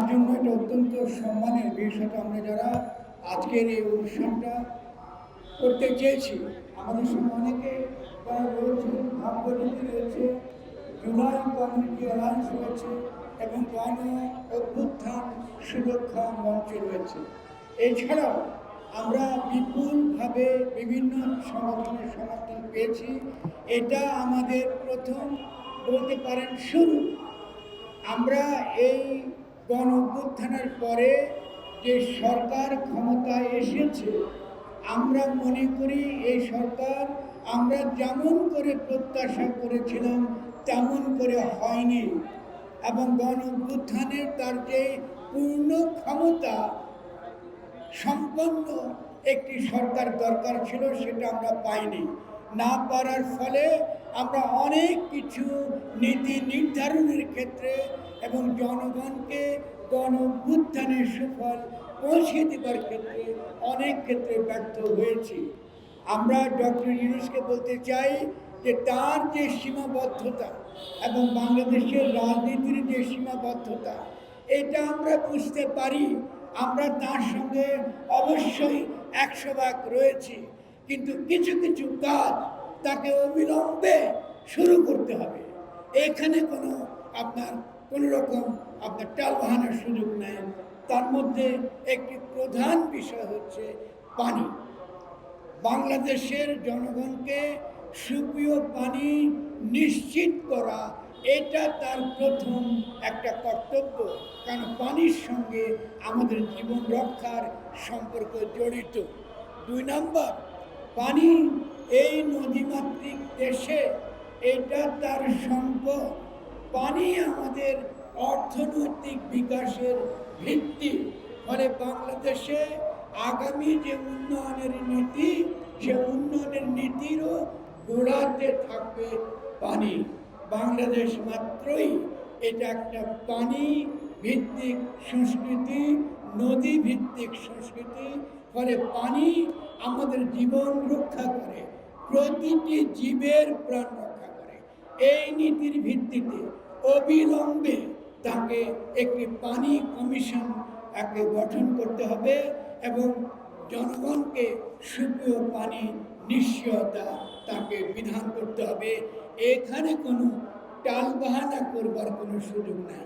তার জন্য এটা অত্যন্ত সম্মানের বিষয়টা আমরা যারা আজকের এই অনুষ্ঠানটা করতে চেয়েছি, আমাদের সঙ্গে অনেকে রয়েছে রয়েছে, জুলাই কমিউনিটি অ্যালায়েন্স রয়েছে এবং অভ্যুত্থান সুরক্ষা মঞ্চ রয়েছে। এছাড়াও আমরা বিপুলভাবে বিভিন্ন সংগঠনের সমর্থন পেয়েছি। এটা আমাদের প্রথম বলতে পারেন শুরু। আমরা এই গণ অভ্যুত্থানের পরে যে সরকার ক্ষমতায় এসেছে, আমরা মনে করি এই সরকার আমরা যেমন করে প্রত্যাশা করেছিলাম, তেমন করে হয়নি। এবং গণ অভ্যুত্থানের তার যে পূর্ণ ক্ষমতা, সম্পন্ন একটি সরকার দরকার ছিল, সেটা আমরা পাইনি। না পারার ফলে আমরা অনেক কিছু নীতি নির্ধারণের ক্ষেত্রে এবং জনগণকে গণ অভ্যুত্থানের সুফল পৌঁছে দেবার ক্ষেত্রে অনেক ক্ষেত্রে ব্যর্থ হয়েছি। আমরা ডক্টর ইউনুসকে বলতে চাই যে তার যে সীমাবদ্ধতা এবং বাংলাদেশের রাজনীতির যে সীমাবদ্ধতা, এটা আমরা বুঝতে পারি। আমরা তার সঙ্গে অবশ্যই একশো ভাগ রয়েছি। কিন্তু কিছু কিছু কাজ তাকে অবিলম্বে শুরু করতে হবে। এখানে কোনো আপনার কোনো রকম আপনার টাল বাহানোর সুযোগ নেই। তার মধ্যে একটি প্রধান বিষয় হচ্ছে পানি। বাংলাদেশের জনগণকে সুপ্রিয় পানি নিশ্চিত করা, এটা তার প্রথম একটা কর্তব্য। কারণ পানির সঙ্গে আমাদের জীবন রক্ষার সম্পর্ক জড়িত। দুই নম্বর, পানি এই নদীমাতৃক দেশে এটা তার সম্পদ। পানি আমাদের অর্থনৈতিক বিকাশের ভিত্তি। ফলে বাংলাদেশে আগামী যে উন্নয়নের নীতি, সে উন্নয়নের নীতিরও গোড়াতে থাকবে পানি। বাংলাদেশ মাত্রই এটা একটা পানি ভিত্তিক সংস্কৃতি, নদী ভিত্তিক সংস্কৃতি। ফলে পানি আমাদের জীবন রক্ষা করে। প্রতিটি জীবের প্রাণ রক্ষা করে। এই নীতির ভিত্তিতে অবিলম্বে তাকে একটি পানি কমিশন তাকে গঠন করতে হবে এবং জনগণকে সুপেয় পানি নিশ্চয়তা তাকে বিধান করতে হবে। এখানে কোনো টালবাহানা করবার কোনো সুযোগ নাই।